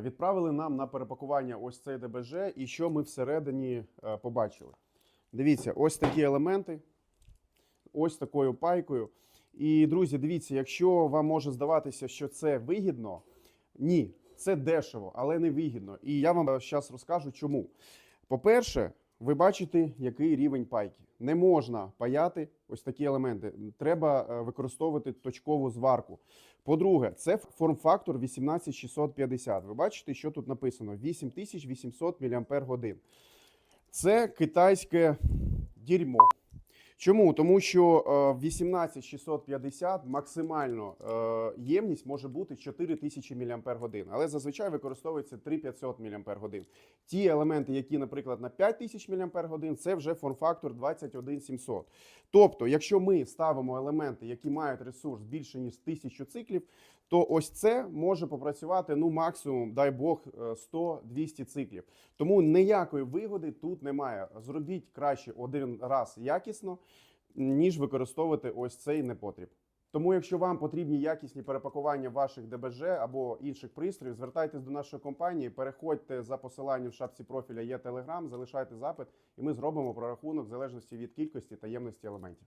Відправили нам на перепакування ось цей ДБЖ, і що ми всередині е, побачили. Дивіться, ось такі елементи, ось такою пайкою. І, друзі, дивіться, якщо вам може здаватися, що це вигідно, ні, це дешево, але не вигідно. І я вам зараз розкажу, чому. По-перше, ви бачите, який рівень пайки. Не можна паяти ось такі елементи. Треба е, використовувати точкову зварку. По-друге, це форм-фактор 18650. Ви бачите, що тут написано? 8800 мАч. Це китайське дерьмо. Чому? Тому що е, 18650 максимально е, ємність може бути 4000 мАч, але зазвичай використовується 3500 мАч. Ті елементи, які, наприклад, на 5000 мАч, це вже форм-фактор 21700. Тобто, якщо ми ставимо елементи, які мають ресурс більше ніж 1000 циклів, то ось це може попрацювати ну максимум, дай Бог, е, 100-200 циклів. Тому ніякої вигоди тут немає. Зробіть краще один раз якісно, ніж використовувати ось цей непотріб. Тому, якщо вам потрібні якісні перепакування ваших ДБЖ або інших пристроїв, звертайтесь до нашої компанії, переходьте за посиланням в шапці профіля є Telegram, залишайте запит, і ми зробимо прорахунок в залежності від кількості та ємності елементів.